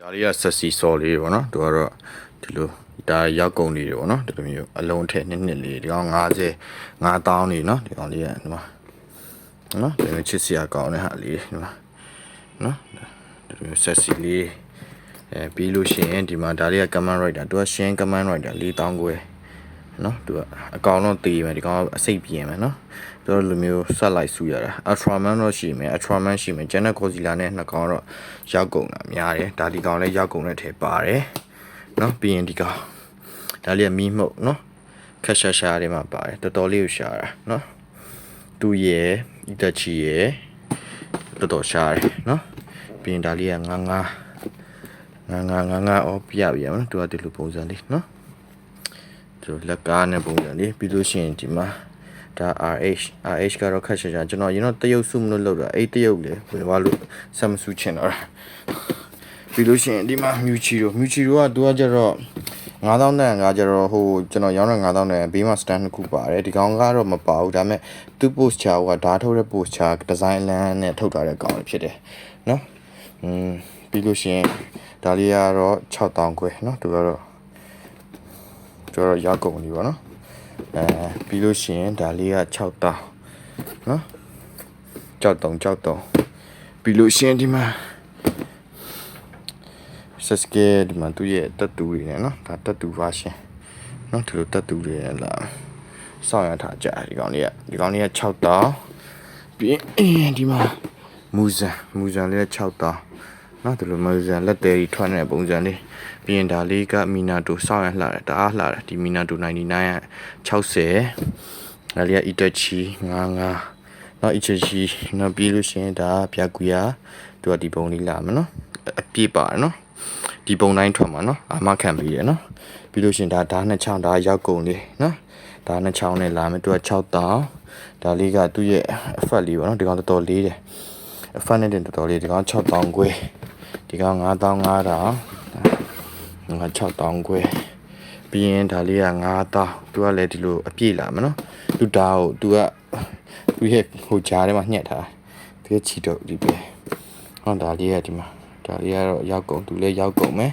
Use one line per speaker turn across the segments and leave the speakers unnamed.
ဒါလေးကဆက်စီစော်လေးပေါ့နော်သူကတော့ဒီလိုဒါရောက်ကုန်နေတယ်ပေါ့နော်ဒီလိုမျိုးအလုံးထက်နှစ်နှစ်လေးဒီကောင်50 5000နေနော်ဒီကောင်လေးကဒီမှာနော်ဒီလိုချစ်စရာကောင်းတဲ့ဟာလေးဒီမှာနော်ဒီလိုမျိုးဆက်စီလေးအဲပြီးလို့ရှိရင်ဒီမှာဒါလေးက command writer သူက shin command writer 4000ကျွဲ နော်သူကအကောင်တော့တည်မယ်ဒီကောင်ကအစိတ်ပြင်းမယ်နော်သူတို့လိုမျိုးဆက်လိုက်ဆူရတာ ultraman တော့ရှိမယ် ultraman ရှိမယ်ကျန်တဲ့ godzilla နဲ့နှစ်ကောင်တော့ရောက်ကုန်တာများတယ်ဒါဒီကောင်လည်းရောက်ကုန်တဲ့ထဲပါတယ်နော်ပြီးရင်ဒီကောင်ဒါလေးကမီးမှုတ်နော်ခက်ရှာရှာတွေမှာပါတယ်တော်တော်လေးကိုရှာတာနော်သူရဲ့အတက်ချီရဲ့တော်တော်ရှာတယ်နော်ပြီးရင်ဒါလေးကငါးငါးငါးငါးငါးငါးအော်ပြပြရမယ်နော်သူကဒီလိုပုံစံလေးနော် ဒီလိုလက်ကားနဲ့ပုံစံလေးပြီးလို့ရှိရင်ဒီမှာဒါ RH RH ကတော့ခက်ရှာရှာကျွန်တော်ရင်တော့တရုတ်စုမလို့လောက်တာအဲ့တရုတ်လေဘယ်သွားလို့ဆက်မစုချင်တော့တာပြီးလို့ရှိရင်ဒီမှာမြူချီရိုမြူချီရိုကသူကကြတော့9000တန်ကကြတော့ဟိုကျွန်တော်ရောင်းတဲ့9000တန်ဘေးမှာ stand တစ်ခုပါတယ်ဒီကောင်ကတော့မပါဘူးဒါပေမဲ့သူ post ချာကဓာတ်ထုတ်တဲ့ post ချာ design လမ်းနဲ့ထုတ်ထားတဲ့ကောင်လေးဖြစ်တယ်နော်อืมပြီးလို့ရှိရင်ဒါလေးကတော့6000ခွဲเนาะသူကတော့ ကျွန်တော်ရောက်ကုန်ပြီပေါ့နော်အဲပြီးလို့ရှိရင်ဒါလေးက6တောင်းနော်ကြောက်တုံကြောက်တုံပြီးလို့ရှိရင်ဒီမှာဆက်စကေဒီမှာသူ့ရဲ့တက်တူတွေနဲ့နော်ဒါတက်တူ version နော်ဒီလိုတက်တူတွေလာစောင့်ရထားကြဒီကောင်လေးကဒီကောင်လေးက6တောင်းပြီးရင်ဒီမှာမူဇန်မူဇန်လေးက6တောင်း နော်ဒီလိုမူဇန်လက်သေးကြီးထွက်နေတဲ့ပုံစံလေးပြီးရင်ဒါလေးကမီနာတိုစောင့်ရလှတယ်တအားလှတယ်ဒီမီနာတို99က60ဒါလေးက Itachi 55နော် Itachi နော်ပြီးလို့ရှိရင်ဒါပြကူယာသူကဒီပုံလေးလာမယ်နော်အပြည့်ပါတယ်နော်ဒီပုံတိုင်းထွက်မှာနော်အာမခံပြီးရနော်ပြီးလို့ရှိရင်ဒါဓာတ်နှစ်ချောင်းဒါရောက်ကုန်လေးနော်ဓာတ်နှစ်ချောင်းနဲ့လာမယ်သူက6တောင်းဒါလေးကသူ့ရဲ့အဖက်လေးပေါ့နော်ဒီကောင်တော်တော်လေးတယ်အဖက်နဲ့တင်တော်တော်လေးဒီကောင်6တောင်းခွဲ ဒီကောင်9တောင်း9တောင်းငါ6တောင်းခွဲပြီးရင်ဒါလေးက9တောင်းသူကလည်းဒီလိုအပြည့်လာမယ်နော်သူဓာတ်ကိုသူကသူရဲ့ဟိုကြားထဲမှာညှက်ထားသူရဲ့ချီတော့ဒီပဲဟောဒါလေးကဒီမှာဒါလေးကတော့ရောက်ကုန်သူလည်းရောက်ကုန်မယ်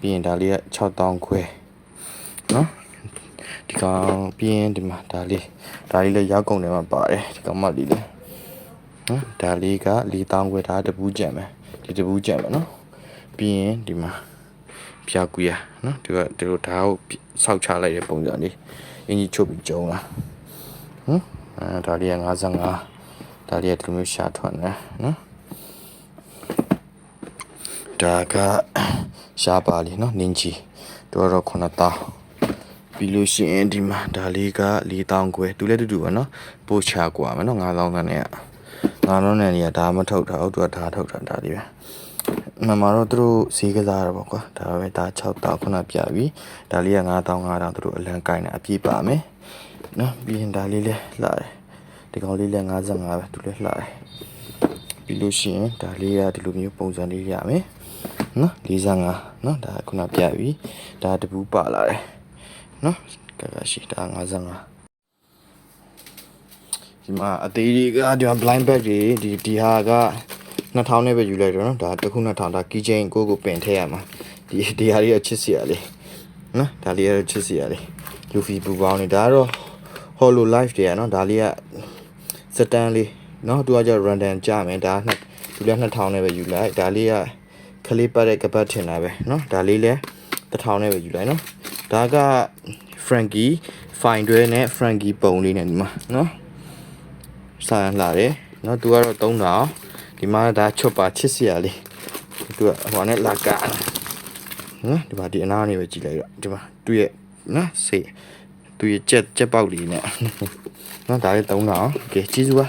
ပြီးရင်ဒါလေးက6တောင်းခွဲနော်ဒီကောင်ပြီးရင်ဒီမှာဒါလေးဒါလေးလည်းရောက်ကုန်တယ်မှာပါတယ်ဒီကောင်မလေးလည်းနော်ဒါလေးက4တောင်းခွဲဒါတပူးကြံမယ် ဒီတပူးကြံမယ်နော်ပြီးရင်ဒီမှာပြာကူရနော်ဒီကဒီလိုဓာတ်ကိုစောက်ချလိုက်တဲ့ပုံစံလေးအင်ကြီးချုပ်ပြီးကျုံလာဟမ်အဲဒါလေးက55ဒါလေးကဒီလိုမျိုးရှာထွက်နေနော်ဒါကရှားပါလीနော်နင်းချီတော့တော့9000ပြီးလို့ရှိရင်ဒီမှာဒါလေးက4000ကျွဲသူလည်းတူတူပဲနော်ပို့ချကွာမယ်နော်9000ခန်းနဲ့က 9000နဲ့နေရဒါမထုတ်တာဟုတ်သူကဒါထုတ်တာဒါလေးပဲမမတော့သူတို့ဈေးကစားရပေါ့ကွာဒါပဲဒါ6တောင်ခုနပြပြီဒါလေးက9တောင်9တောင်သူတို့အလံကိုင်းတာအပြည့်ပါမယ်နော်ပြီးရင်ဒါလေးလည်းလှတယ်ဒီကောင်လေးလည်း55ပဲသူလည်းလှတယ်ပြီးလို့ရှိရင်ဒါလေးကဒီလိုမျိုးပုံစံလေးရမယ်နော်45နော်ဒါခုနပြပြီဒါတပူးပါလာတယ်နော်ကကရှိဒါ55 ဒီမှာအသေးတွေကဒီမှာ blind bag တွေဒီဒီဟာက2000နဲ့ပဲယူလိုက်တော့နော်ဒါတစ်ခု2000ဒါ key chain ကိုကိုပင်ထည့်ရမှာဒီဒီဟာလေးကချစ်စီရလေးနော်ဒါလေးကချစ်စီရလေးလူဖီပူပေါင်းနေဒါကတော့ hollow life တွေရနော်ဒါလေးကစတန်လေးနော်သူကကျ random ကြမယ်ဒါနှစ်သူလည်း2000နဲ့ပဲယူလိုက်ဒါလေးကခလေးပတ်တဲ့ကပတ်ထင်တာပဲနော်ဒါလေးလည်း1000နဲ့ပဲယူလိုက်နော်ဒါက Frankie fine တွဲနဲ့ Frankie ပုံလေးနဲ့ဒီမှာနော် ဆန်လာတယ်နော်သူကတော့3000ဒီမှာဒါချွတ်ပါချစ်စရာလေးသူကဟိုနဲ့လာကနော်ဒီမှာဒီအနားနေပဲကြည့်လိုက်တော့ဒီမှာသူ့ရဲ့နော်စေးသူ့ရဲ့ကြက်ကြက်ပေါက်လေးနဲ့နော်ဒါလေး3000โอเคကျေးဇူးပါ